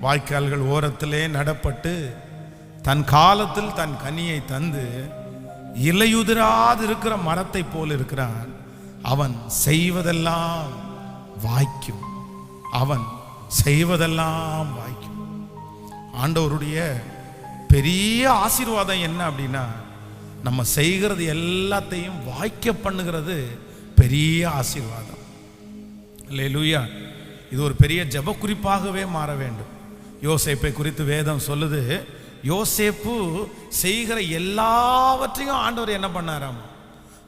வாய்க்கால்கள் ஓரத்திலே நடப்பட்டு தன் காலத்தில் தன் கனியை தந்து இலையுதிராது இருக்கிற மரத்தை போல் இருக்கிறான். அவன் செய்வதெல்லாம் வாய்க்கும். அவன் செய்வதெல்லாம் வாய்க்கும். ஆண்டவருடைய பெரிய ஆசீர்வாதம் என்ன அப்படின்னா நம்ம செய்கிறது எல்லாத்தையும் வாய்க்க பண்ணுகிறது பெரிய ஆசீர்வாதம். அல்லேலூயா. இது ஒரு பெரிய ஜெப குறிப்பாகவே மாற வேண்டும். யோசேப்பை குறித்து வேதம் சொல்லுது. யோசேப்பு செய்கிற எல்லாவற்றையும் ஆண்டவர் என்ன பண்ணாராம்?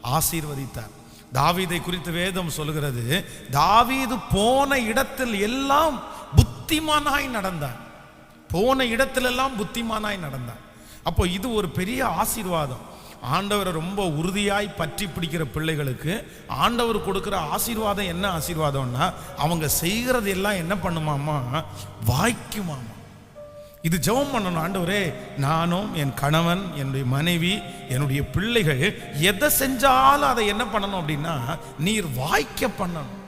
ஆசீர்வதித்தார். தாவீதை குறித்து வேதம் சொல்லுகிறது தாவீது போன இடத்தில் எல்லாம் புத்திமானாய் நடந்தார். போன இடத்திலெல்லாம் புத்திமானாய் நடந்தார். அப்போ இது ஒரு பெரிய ஆசீர்வாதம். ஆண்டவரை ரொம்ப உறுதியாய் பற்றி பிடிக்கிற பிள்ளைகளுக்கு ஆண்டவர் கொடுக்குற ஆசீர்வாதம் என்ன ஆசீர்வாதம்னா அவங்க செய்கிறது எல்லாம் என்ன பண்ணுமாமா வாய்க்குமாமா இது ஜெபம் பண்ணணும் ஆண்டவரே. நானும் என் கணவன் என்னுடைய மனைவி என்னுடைய பிள்ளைகள் எதை செஞ்சாலும் அதை என்ன பண்ணணும் அப்படின்னா நீர் வாய்க்க பண்ணணும்.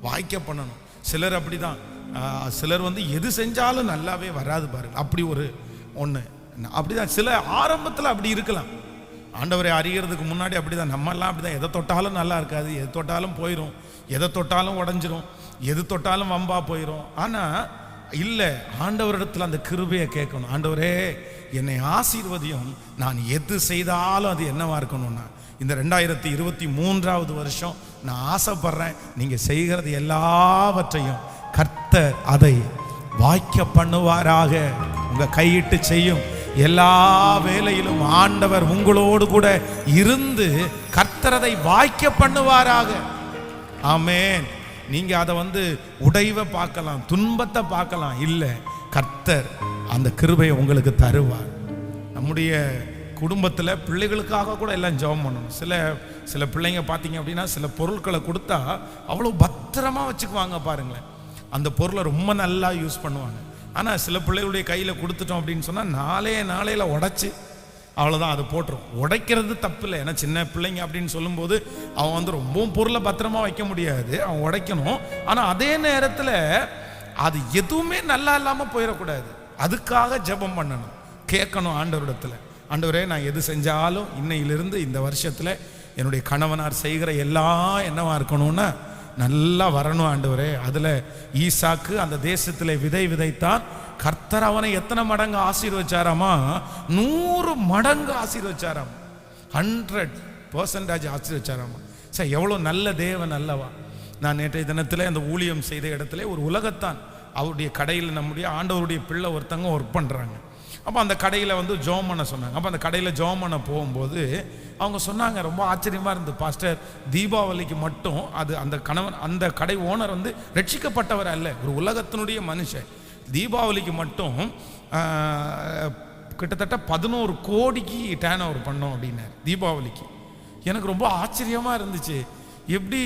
வாய்க்க பண்ணணும். சிலர் அப்படிதான். தான் சிலர் வந்து எது செஞ்சாலும் நல்லாவே வராது பாருங்க. அப்படி ஒரு ஒன்று அப்படிதான். சில ஆரம்பத்தில் அப்படி இருக்கலாம். ஆண்டவரை அறிகிறதுக்கு முன்னாடி அப்படிதான். நம்மெல்லாம் அப்படி அப்படிதான். எதை தொட்டாலும் நல்லா இருக்காது. எது தொட்டாலும் போயிடும் எதை தொட்டாலும் உடஞ்சிரும். எது தொட்டாலும் வம்பா போயிடும் ஆனால் இல்லை. ஆண்டவரிடத்தில் அந்த கிருபையை கேட்கணும். ஆண்டவரே என்னை ஆசீர்வதியும். நான் எது செய்தாலும் அது என்னவா இருக்கணும்னா இந்த ரெண்டாயிரத்தி இருபத்தி மூன்றாவது வருஷம் நான் ஆசைப்படுறேன். நீங்கள் செய்கிறது எல்லாவற்றையும் கர்த்தர் அதை வாய்க்க பண்ணுவாராக. உங்கள் கையிட்டு செய்யும். எல்லா வேலையிலும் ஆண்டவர் உங்களோடு கூட இருந்து கர்த்தரதை வாய்க்க பண்ணுவாராக. ஆமேன். நீங்க அதை வந்து உடைவை பார்க்கலாம் துன்பத்தை பார்க்கலாம். இல்லை கர்த்தர் அந்த கிருபையை உங்களுக்கு தருவார். நம்முடைய குடும்பத்தில் பிள்ளைகளுக்காக கூட எல்லாம் ஜெபம் பண்ணணும். சில சில பிள்ளைங்க பார்த்தீங்க அப்படின்னா சில பொருட்களை கொடுத்தா அவ்வளோ பத்திரமா வச்சுக்குவாங்க பாருங்களேன். அந்த பொருளை ரொம்ப நல்லா யூஸ் பண்ணுவாங்க. ஆனால் சில பிள்ளைகளுடைய கையில் கொடுத்துட்டோம் அப்படின்னு சொன்னால் நாளே நாளையில் உடச்சி அவ்வளோதான் அது போட்டுரும். உடைக்கிறது தப்பு இல்லை ஏன்னா சின்ன பிள்ளைங்க அப்படின்னு சொல்லும்போது அவன் வந்து ரொம்பவும் பொருளை பத்திரமா வைக்க முடியாது. அவன் உடைக்கணும். ஆனால் அதே நேரத்தில் அது எதுவுமே நல்லா இல்லாமல் போயிடக்கூடாது. அதுக்காக ஜெபம் பண்ணணும். கேட்கணும் ஆண்டவரிடத்தில். ஆண்டவரே நான் எது செஞ்சாலும் இன்னையிலிருந்து இந்த வருஷத்தில் என்னுடைய கணவனார் செய்கிற எல்லாம் என்னவாக இருக்கணும்னா நல்லா வரணும் ஆண்டவரே. அதில் ஈசாக்கு அந்த தேசத்தில் விதை விதைத்தான். கர்த்தர் அவனை எத்தனை மடங்கு ஆசீர்வச்சாராமா? நூறு மடங்கு ஆசீர்வச்சாராம்? ஹண்ட்ரட் பர்சன்டேஜ் ஆசீர்வச்சாராமா? சார் எவ்வளோ நல்ல தேவன் அல்லவா? நான் நேற்றைய தினத்தில் அந்த ஊழியம் செய்த இடத்துல ஒரு உலகத்தான். அவருடைய கடையில் நம்முடைய ஆண்டவருடைய பிள்ளை ஒருத்தங்க ஒர்க் பண்ணுறாங்க அப்போ அந்த கடையில் வந்து ஜோம் பண்ண சொன்னாங்க. அப்போ அந்த கடையில் ஜோம் பண்ண போகும்போது அவங்க சொன்னாங்க ரொம்ப ஆச்சரியமாக இருந்தது. பாஸ்டர் தீபாவளிக்கு மட்டும் அது அந்த கணவன் அந்த கடை ஓனர் வந்து ரட்சிக்கப்பட்டவர் அல்ல ஒரு உலகத்தினுடைய மனுஷன். தீபாவளிக்கு மட்டும் கிட்டத்தட்ட பதினோரு கோடிக்கு டேன் ஓவர் பண்ணோம் அப்படின்னாரு தீபாவளிக்கு. எனக்கு ரொம்ப ஆச்சரியமாக இருந்துச்சு. எப்படி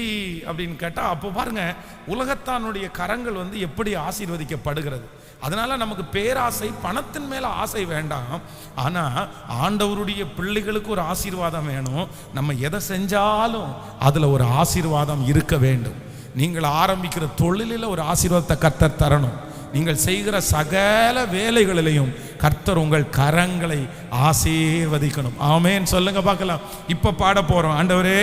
அப்படின்னு கேட்டால் அப்போ பாருங்கள் உலகத்தானுடைய கரங்கள் வந்து எப்படி ஆசீர்வதிக்கப்படுகிறது. அதனால் நமக்கு பேராசை பணத்தின் மேலே ஆசை வேண்டாம். ஆனால் ஆண்டவருடைய பிள்ளைகளுக்கு ஒரு ஆசீர்வாதம் வேணும். நம்ம எதை செஞ்சாலும் அதில் ஒரு ஆசீர்வாதம் இருக்க வேண்டும். நீங்கள் ஆரம்பிக்கிற தொழிலில் ஒரு ஆசீர்வாதத்தை கர்த்தர் தரணும். நீங்கள் செய்கிற சகல வேலைகளிலையும் கர்த்தர் உங்கள் கரங்களை ஆசீர்வதிக்கணும். ஆமேன்னு சொல்லுங்க பார்க்கலாம். இப்போ பாட போகிறோம் ஆண்டவரே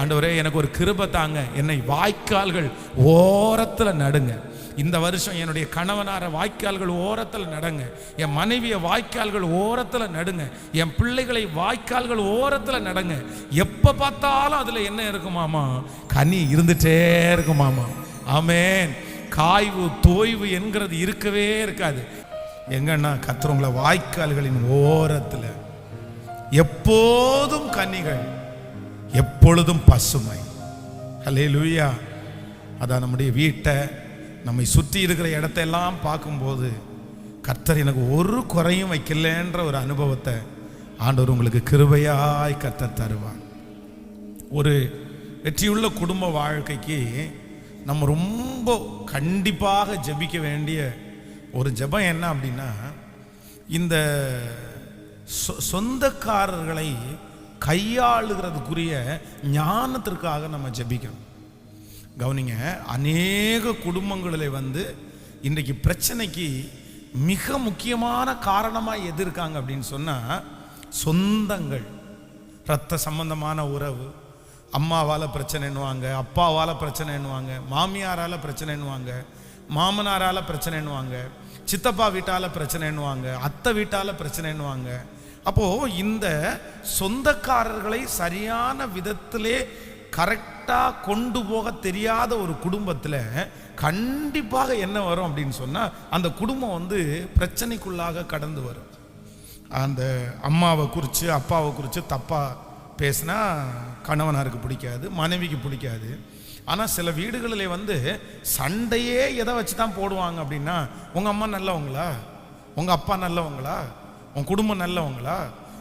ஆண்டவரே எனக்கு ஒரு கிருபை தாங்க. என்னை வாய்க்கால்கள் ஓரத்தில் நடுங்க. இந்த வருஷம் என்னுடைய கணவனார வாய்க்கால்கள் ஓரத்தில் நடங்க. என் மனைவியை வாய்க்கால்கள் ஓரத்தில் நடுங்க. என் பிள்ளைகளை வாய்க்கால்கள் ஓரத்தில் நடங்க. எப்போ பார்த்தாலும் அதில் என்ன இருக்குமாமா கனி இருந்துட்டே இருக்குமாமா ஆமேன். காய்வு தோய்வு என்கிறது இருக்கவே இருக்காது. எங்கன்னா கத்துறவங்கள வாய்க்கால்களின் ஓரத்தில். எப்போதும் கனிகள் எப்பொழுதும் பசுமை. ஹலே லூயா அதான் நம்முடைய வீட்டை நம்மை சுற்றி இருக்கிற இடத்தையெல்லாம் பார்க்கும்போது கர்த்தர் எனக்கு ஒரு குறையும் வைக்கலன்ற ஒரு அனுபவத்தை ஆண்டவர் உங்களுக்கு கிருபையாய் கர்த்தர் தருவார். ஒரு வெற்றியுள்ள குடும்ப வாழ்க்கைக்கு நம்ம ரொம்ப கண்டிப்பாக ஜெபிக்க வேண்டிய ஒரு ஜெபம் என்ன அப்படின்னா இந்த சொ- சொந்தக்காரர்களை கையாளுகிறதுக்குரிய ஞானத்திற்காக நம்ம ஜெபிக்கணும். கவனிங்க அநேக குடும்பங்களில் வந்து இன்றைக்கு பிரச்சனைக்கு மிக முக்கியமான காரணமாக எது இருக்காங்க அப்படின்னு சொன்னால் சொந்தங்கள். ரத்த சம்பந்தமான உறவு அம்மாவால் பிரச்சனைன்னுவாங்க அப்பாவால் பிரச்சனைன்னுவாங்க மாமியாரால் பிரச்சனைன்னுவாங்க மாமனாரால் பிரச்சனைன்னுவாங்க சித்தப்பா வீட்டால் பிரச்சனைன்னுவாங்க அத்தை வீட்டால் பிரச்சனைன்னுவாங்க. அப்போது இந்த சொந்தக்காரர்களை சரியான விதத்திலே கரெக்டாக கொண்டு போக தெரியாத ஒரு குடும்பத்தில் கண்டிப்பாக என்ன வரும் அப்படின்னு சொன்னால் அந்த குடும்பம் வந்து பிரச்சனைக்குள்ளாக கடந்து வரும். அந்த அம்மாவை குறித்து அப்பாவை குறித்து தப்பாக பேசினா கணவனாருக்கு பிடிக்காது மனைவிக்கு பிடிக்காது. ஆனால் சில வீடுகளில் வந்து சண்டையே எதை வச்சு தான் போடுவாங்க அப்படின்னா உங்கள் அம்மா நல்லவங்களா? உங்கள் அப்பா நல்லவங்களா? உன் குடும்பம் நல்லவங்களா?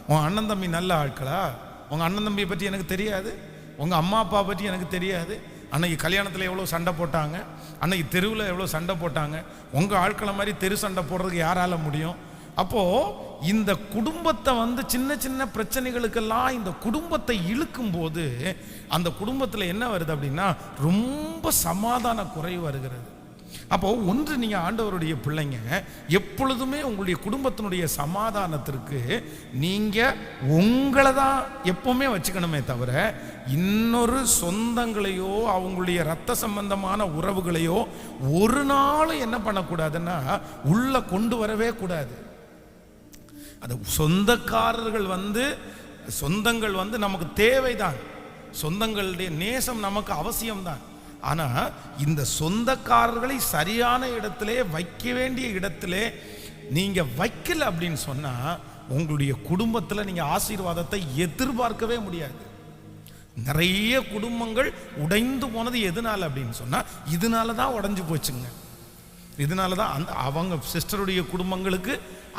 உன் அண்ணன் தம்பி நல்ல ஆட்களா? உங்கள் அண்ணன் தம்பியை பற்றி எனக்கு தெரியாது. உங்கள் அம்மா அப்பா பற்றி எனக்கு தெரியாது. அன்னைக்கு கல்யாணத்தில் எவ்வளோ சண்டை போட்டாங்க? அன்னைக்கு தெருவில் எவ்வளோ சண்டை போட்டாங்க? உங்கள் ஆட்களை மாதிரி தெரு சண்டை போடுறதுக்கு யாரால முடியும்? அப்போது இந்த குடும்பத்தை வந்து சின்ன சின்ன பிரச்சனைகளுக்கெல்லாம் இந்த குடும்பத்தை இழுக்கும் போது அந்த குடும்பத்தில் என்ன வருது அப்படின்னா ரொம்ப சமாதான குறைவு வருகிறது. அப்போ ஒன்று நீங்கள் ஆண்டவருடைய பிள்ளைங்க எப்பொழுதுமே உங்களுடைய குடும்பத்தினுடைய சமாதானத்திற்கு நீங்கள் உங்களை தான் எப்பவுமே வச்சுக்கணுமே தவிர இன்னொரு சொந்தங்களையோ அவங்களுடைய ரத்த சம்பந்தமான உறவுகளையோ ஒரு நாளும் என்ன பண்ணக்கூடாதுன்னா உள்ள கொண்டு வரவே கூடாது. அது சொந்தக்காரர்கள் வந்து சொந்தங்கள் வந்து நமக்கு தேவைதான். சொந்தங்களுடைய நேசம் நமக்கு அவசியம்தான். ஆனால் இந்த சொந்தக்காரர்களை சரியான இடத்திலே வைக்க வேண்டிய இடத்திலே நீங்கள் வைக்கல அப்படின்னு சொன்னால் உங்களுடைய குடும்பத்தில் நீங்கள் ஆசீர்வாதத்தை எதிர்பார்க்கவே முடியாது. நிறைய குடும்பங்கள் உடைந்து போனது எதனால் அப்படின்னு சொன்னால் இதனால தான் உடஞ்சி போச்சுங்க. இதனால தான் அந்த அவங்க சிஸ்டருடைய குடும்பங்களுக்கு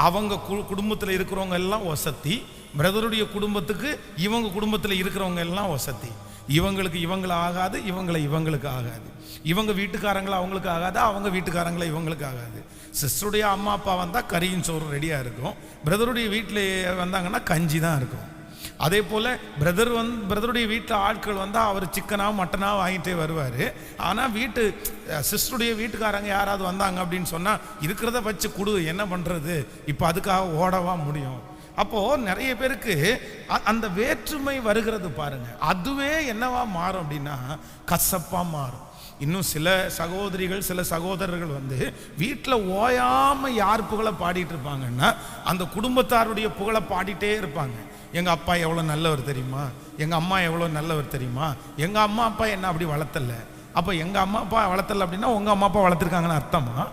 அவங்க குடும்பத்தில் இருக்கிறவங்க எல்லாம் வசதி பிரதருடைய குடும்பத்துக்கு இவங்க குடும்பத்தில் இருக்கிறவங்க எல்லாம் வசதி. இவங்களுக்கு இவங்கள ஆகாது இவங்களை இவங்களுக்கு ஆகாது. இவங்க வீட்டுக்காரங்களை அவங்களுக்கு ஆகாது அவங்க வீட்டுக்காரங்களை இவங்களுக்கு ஆகாது. சிஸ்டருடைய அம்மா அப்பா வந்தால் கறியும் சோறு ரெடியாக இருக்கும். பிரதருடைய வீட்டில் வந்தாங்கன்னா கஞ்சி தான் இருக்கும். அதே போல் பிரதர் வந் பிரதருடைய வீட்டில் ஆட்கள் வந்தால் அவர் சிக்கனாக மட்டனாக வாங்கிட்டே வருவார். ஆனால் வீட்டு சிஸ்டருடைய வீட்டுக்காரங்க யாராவது வந்தாங்க அப்படின்னு சொன்னால் இருக்கிறத வச்சு கொடு என்ன பண்ணுறது இப்போ அதுக்காக ஓடவா முடியும்? அப்போது நிறைய பேருக்கு அ- அந்த வேற்றுமை வருகிறது பாருங்க. அதுவே என்னவா மாறும் அப்படின்னா கசப்பாக மாறும். இன்னும் சில சகோதரிகள் சில சகோதரர்கள் வந்து வீட்டில் ஓயாம யார் புகழை பாடிட்டு இருப்பாங்கன்னா அந்த குடும்பத்தாருடைய புகழை பாடிட்டே இருப்பாங்க. எங்கள் அப்பா எவ்வளோ நல்லவர் தெரியுமா? எங்கள் அம்மா எவ்வளோ நல்லவர் தெரியுமா? எங்கள் அம்மா அப்பா என்ன அப்படி வளர்த்தல? அப்போ எங்கள் அம்மா அப்பா வளர்த்தல அப்படின்னா உங்கள் அம்மா அப்பா வளர்த்துருக்காங்கன்னு அர்த்தமா?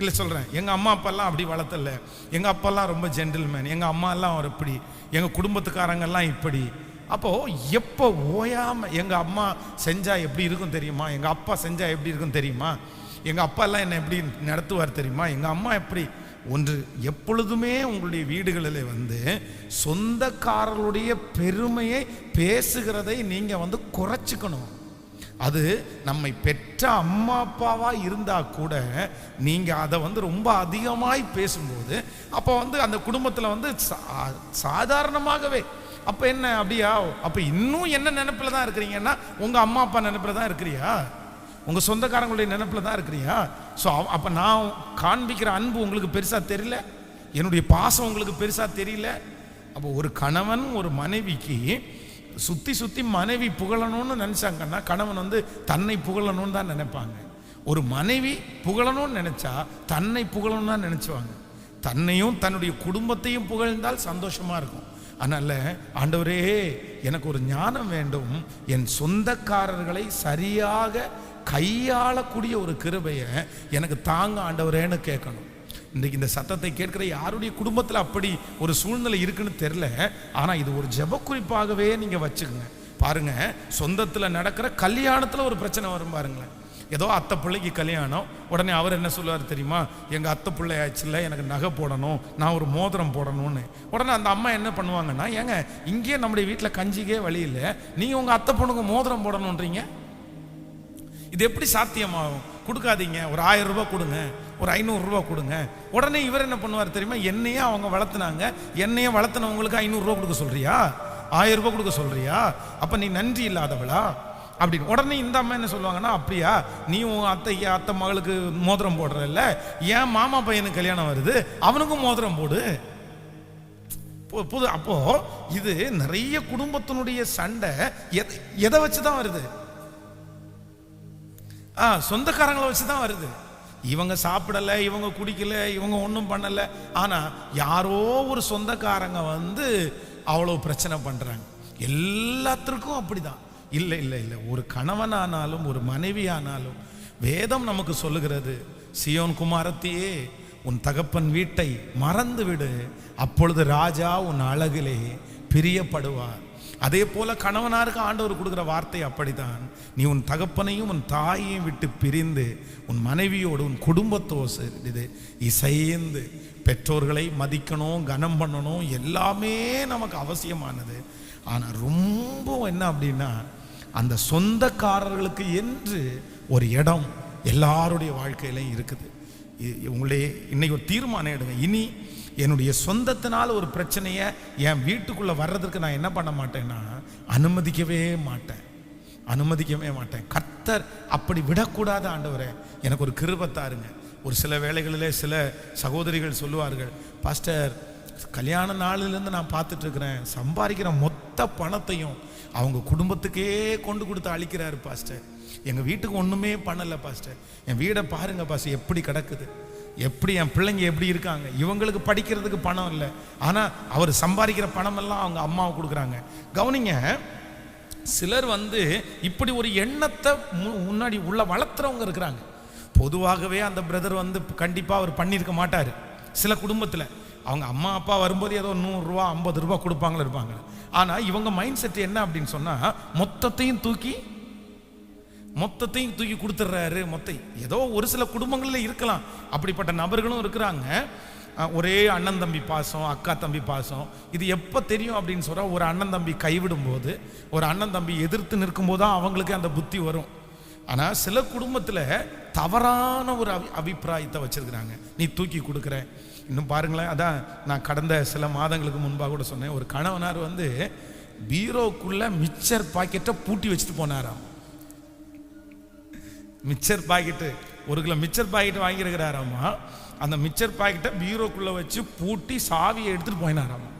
இல்லை சொல்கிறேன் எங்கள் அம்மா அப்பாலாம் அப்படி வளர்த்தல. எங்கள் அப்பாலாம் ரொம்ப ஜென்டில்மேன் எங்கள் அம்மா எல்லாம் அவர் இப்படி. எங்கள் குடும்பத்துக்காரங்கெல்லாம் இப்படி. அப்போது எப்போ ஓயாமல் எங்கள் அம்மா செஞ்சால் எப்படி இருக்கும் தெரியுமா? எங்கள் அப்பா செஞ்சால் எப்படி இருக்கும் தெரியுமா? எங்கள் அப்பாலாம் என்னை எப்படி நடத்துவார் தெரியுமா? எங்கள் அம்மா எப்படி? ஒன்று எப்பொழுதுமே உங்களுடைய வீடுகளில் வந்து சொந்தக்காரர்களுடைய பெருமையை பேசுகிறதை நீங்கள் வந்து குறைச்சிக்கணும். அது நம்மை பெற்ற அம்மா அப்பாவா இருந்தா கூட நீங்க அதை வந்து ரொம்ப அதிகமாய் பேசும்போது அப்போ வந்து அந்த குடும்பத்தில் வந்து சா- சாதாரணமாகவே அப்போ என்ன அப்படியா? அப்போ இன்னும் என்ன நினப்பில் தான் இருக்கிறீங்கன்னா உங்க அம்மா அப்பா நினப்பில் தான் இருக்கிறியா? உங்க சொந்தக்காரங்களுடைய நினப்பில் தான் இருக்கிறியா? ஸோ அப்போ நான் காண்பிக்கிற அன்பு உங்களுக்கு பெருசா தெரியல? என்னுடைய பாசம் உங்களுக்கு பெருசா தெரியல? அப்போ ஒரு கணவன் ஒரு மனைவிக்கு சுற்றி சுற்றி மனைவி புகழணும்னு நினச்சாங்கன்னா கணவன் வந்து தன்னை புகழணும்னு தான் நினைப்பாங்க. ஒரு மனைவி புகழணும்னு நினச்சா தன்னை புகழணும்னு தான் நினச்சுவாங்க. தன்னையும் தன்னுடைய குடும்பத்தையும் புகழ்ந்தால் சந்தோஷமாக இருக்கும். அதனால் ஆண்டவரே எனக்கு ஒரு ஞானம் வேண்டும். என் சொந்தக்காரர்களை சரியாக கையாளக்கூடிய ஒரு கிருபையை எனக்கு தாங்க ஆண்டவரேன்னு கேட்கணும். இன்றைக்கு இந்த சத்தத்தை கேட்கிற யாருடைய குடும்பத்தில் அப்படி ஒரு சூழ்நிலை இருக்குன்னு தெரில ஆனால் இது ஒரு ஜெப குறிப்பாகவே நீங்கள் வச்சுக்கோங்க. பாருங்க சொந்தத்தில் நடக்கிற கல்யாணத்தில் ஒரு பிரச்சனை வரும் பாருங்களேன். ஏதோ அத்தை பிள்ளைக்கு கல்யாணம் உடனே அவர் என்ன சொல்லுவார் தெரியுமா? எங்கள் அத்தை பிள்ளை ஆச்சுல எனக்கு நகை போடணும் நான் ஒரு மோதிரம் போடணும்னு. உடனே அந்த அம்மா என்ன பண்ணுவாங்கன்னா ஏங்க இங்கேயே நம்முடைய வீட்டில் கஞ்சிக்கே வழி இல்லை. நீங்கள் உங்கள் அத்தை பொண்ணுக்கு மோதிரம் போடணுன்றீங்க இது எப்படி சாத்தியமாகும்? கொடுக்காதீங்க. ஒரு ஆயிரம் ரூபாய் கொடுங்க. ஒரு ஐநூறுரூவா கொடுங்க. உடனே இவர் என்ன பண்ணுவார் தெரியுமா? என்னையே அவங்க வளர்த்துனாங்க. என்னையே வளர்த்துனவங்களுக்கு ஐநூறுரூவா கொடுக்க சொல்றியா? ஆயிரம் ரூபாய் கொடுக்க சொல்றியா? அப்போ நீ நன்றி இல்லாதவளா? அப்படின்னு. உடனே இந்த அம்மா என்ன சொல்லுவாங்கன்னா அப்படியா? நீ உன் அத்தைக்கு அத்தை மகளுக்கு மோதிரம் போடுறதில்ல ஏன் மாமா பையனுக்கு கல்யாணம் வருது? அவனுக்கும் மோதிரம் போடு. புது அப்போ இது நிறைய குடும்பத்தினுடைய சண்டை எதை எதை வச்சு தான் வருது? ஆ சொந்தக்காரங்களை வச்சு தான் வருது. இவங்க சாப்பிடலை இவங்க குடிக்கல இவங்க ஒன்றும் பண்ணலை. ஆனால் யாரோ ஒரு சொந்தக்காரங்க வந்து அவ்வளோ பிரச்சனை பண்ணுறாங்க எல்லாத்திற்கும் அப்படிதான். இல்லை இல்லை இல்லை. ஒரு கணவனானாலும் ஒரு மனைவி ஆனாலும் வேதம் நமக்கு சொல்லுகிறது சியோன் குமாரத்தையே உன் தகப்பன் வீட்டை மறந்து விடு அப்பொழுது ராஜா உன் அழகிலே பிரியப்படுவார். அதே போல கணவனாருக்கு ஆண்டவர் கொடுக்குற வார்த்தை அப்படித்தான். நீ உன் தகப்பனையும் உன் தாயையும் விட்டு பிரிந்து உன் மனைவியோடு உன் குடும்பத்தோடு இது இசைந்து பெற்றோர்களை மதிக்கணும் கனம் பண்ணணும் எல்லாமே நமக்கு அவசியமானது. ஆனால் ரொம்ப என்ன அப்படின்னா அந்த சொந்தக்காரர்களுக்கு என்று ஒரு இடம் எல்லாருடைய வாழ்க்கையிலையும் இருக்குது. இ- உங்களுடைய இன்னைக்கு ஒரு தீர்மானம் எடுங்க. இனி என்னுடைய சொந்தத்தினால் ஒரு பிரச்சனையை என் வீட்டுக்குள்ளே வர்றதுக்கு நான் என்ன பண்ண மாட்டேன்னா அனுமதிக்கவே மாட்டேன். அனுமதிக்கவே மாட்டேன். கர்த்தர் அப்படி விடக்கூடாத ஆண்டவரே எனக்கு ஒரு கிருபத்தாருங்க ஒரு சில வேளைகளிலே சில சகோதரிகள் சொல்லுவார்கள் பாஸ்டர் கல்யாண நாளிலேருந்து நான் பார்த்துட்ருக்குறேன். சம்பாதிக்கிற மொத்த பணத்தையும் அவங்க குடும்பத்துக்கே கொண்டு கொடுத்து அழிக்கிறாரு பாஸ்டர். எங்கள் வீட்டுக்கு ஒன்றுமே பண்ணலை பாஸ்டர். என் வீடை பாருங்கள் பாஸ்டர் எப்படி கிடக்குது. எப்படி என் பிள்ளைங்க எப்படி இருக்காங்க? இவங்களுக்கு படிக்கிறதுக்கு பணம் இல்லை. ஆனால் அவர் சம்பாதிக்கிற பணம் எல்லாம் அவங்க அம்மாவை கொடுக்குறாங்க. கவனிங்க சிலர் வந்து இப்படி ஒரு எண்ணத்தை மு- முன்னாடி உள்ள வளர்த்துறவங்க இருக்கிறாங்க. பொதுவாகவே அந்த பிரதர் வந்து கண்டிப்பாக அவர் பண்ணியிருக்க மாட்டார். சில குடும்பத்தில். அவங்க அம்மா அப்பா வரும்போது ஏதோ நூறுரூவா ஐம்பது ரூபா கொடுப்பாங்களே இருப்பாங்க. ஆனால் இவங்க மைண்ட் செட் என்ன அப்படின்னு சொன்னால் மொத்தத்தையும் தூக்கி மொத்தத்தையும் தூக்கி கொடுத்துட்றாரு மொத்த ஏதோ ஒரு சில குடும்பங்களில் இருக்கலாம். அப்படிப்பட்ட நபர்களும் இருக்கிறாங்க. ஒரே அண்ணன் தம்பி பாசம் அக்கா தம்பி பாசம். இது எப்போ தெரியும் அப்படின்னு சொன்னால் ஒரு அண்ணன் தம்பி கைவிடும் போது ஒரு அண்ணன் தம்பி எதிர்த்து நிற்கும்போது தான் அவங்களுக்கு அந்த புத்தி வரும். ஆனால் சில குடும்பத்தில் தவறான ஒரு அபி அபிப்பிராயத்தை வச்சுருக்குறாங்க. நீ தூக்கி கொடுக்குற. இன்னும் பாருங்களேன் அதான் நான் கடந்த சில மாதங்களுக்கு முன்பாக கூட சொன்னேன். ஒரு கணவனார் வந்து பீரோக்குள்ளே மிச்சர் பாக்கெட்டை பூட்டி வச்சுட்டு போனாராம். மிச்சர் பாக்கெட்டு ஒரு கிலோ மிச்சர் பாக்கெட் வாங்கியிருக்கிறாராம்மா அந்த மிச்சர் பாக்கெட்டை பீரோக்குள்ளே வச்சு பூட்டி சாவியை எடுத்துகிட்டு போயினாராம்மா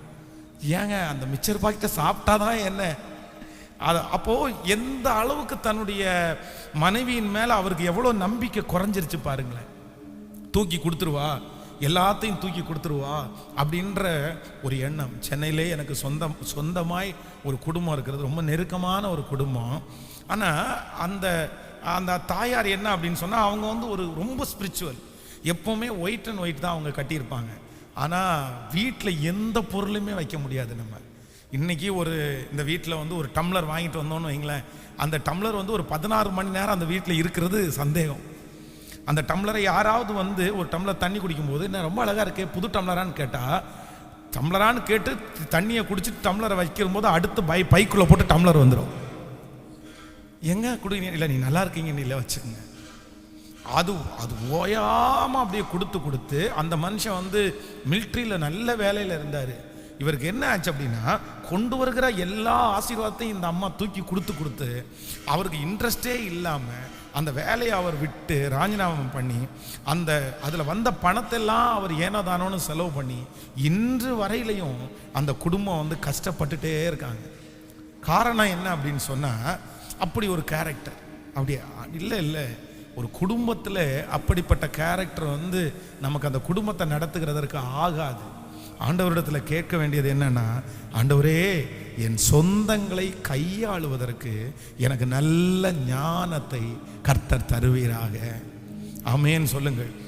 ஏங்க அந்த மிச்சர் பாக்கெட்டை சாப்பிட்டாதான் என்ன? அது அப்போது எந்த அளவுக்கு தன்னுடைய மனைவியின் மேலே அவருக்கு எவ்வளோ நம்பிக்கை குறைஞ்சிருச்சு பாருங்களேன். தூக்கி கொடுத்துருவா எல்லாத்தையும் தூக்கி கொடுத்துருவா அப்படின்ற ஒரு எண்ணம். சென்னையிலே எனக்கு சொந்தம் சொந்தமாய் ஒரு குடும்பம் இருக்கிறது. ரொம்ப நெருக்கமான ஒரு குடும்பம். ஆனால் அந்த அந்த தாயார் என்ன அப்படின்னு சொன்னால் அவங்க வந்து ஒரு ரொம்ப ஸ்பிரிச்சுவல் எப்போவுமே ஒயிட் அண்ட் ஒயிட் தான் அவங்க கட்டியிருப்பாங்க. ஆனால் வீட்டில் எந்த பொருளுமே வைக்க முடியாது நம்ம. இன்னைக்கு ஒரு இந்த வீட்டில் வந்து ஒரு டம்ளர் வாங்கிட்டு வந்தோம்னு வைங்களேன் அந்த டம்ளர் வந்து ஒரு பதினாறு மணி நேரம் அந்த வீட்டில் இருக்கிறது சந்தேகம். அந்த டம்ளரை யாராவது வந்து ஒரு டம்ளர் தண்ணி குடிக்கும்போது என்ன ரொம்ப அழகாக இருக்கே புது டம்ளரான்னு கேட்டால் டம்ளரான்னு கேட்டு தண்ணியை குடிச்சிட்டு டம்ளரை வைக்கும்போது அடுத்து பை பைக்குள்ளே போட்டு டம்ளர் வந்துடும் எங்கே கொடுங்க இல்லை நீ நல்லா இருக்கீங்க இல்லை வச்சுக்கோங்க. அது அது ஓயாமல் அப்படியே கொடுத்து கொடுத்து அந்த மனுஷன் வந்து மிலிட்ரியில் நல்ல வேலையில் இருந்தார். இவருக்கு என்ன ஆச்சு அப்படின்னா கொண்டு வருகிற எல்லா ஆசீர்வாதத்தையும் இந்த அம்மா தூக்கி கொடுத்து கொடுத்து அவருக்கு இன்ட்ரெஸ்டே இல்லாமல் அந்த வேலையை அவர் விட்டு ராஜினாமம் பண்ணி அந்த அதில் வந்த பணத்தெல்லாம் அவர் ஏனோதானோன்னு செலவு பண்ணி இன்று வரையிலையும் அந்த குடும்பம் வந்து கஷ்டப்பட்டுட்டே இருக்காங்க. காரணம் என்ன அப்படின்னு சொன்னால் அப்படி ஒரு கேரக்டர் அப்படியா? இல்லை இல்லை. ஒரு குடும்பத்தில் அப்படிப்பட்ட கேரக்டர் வந்து நமக்கு அந்த குடும்பத்தை நடத்துகிறதற்கு ஆகாது. ஆண்டவரிடத்தில் கேட்க வேண்டியது என்னன்னா ஆண்டவரே என் சொந்தங்களை கையாளுவதற்கு எனக்கு நல்ல ஞானத்தை கர்த்தர் தருவீராக. ஆமேன்னு சொல்லுங்கள்.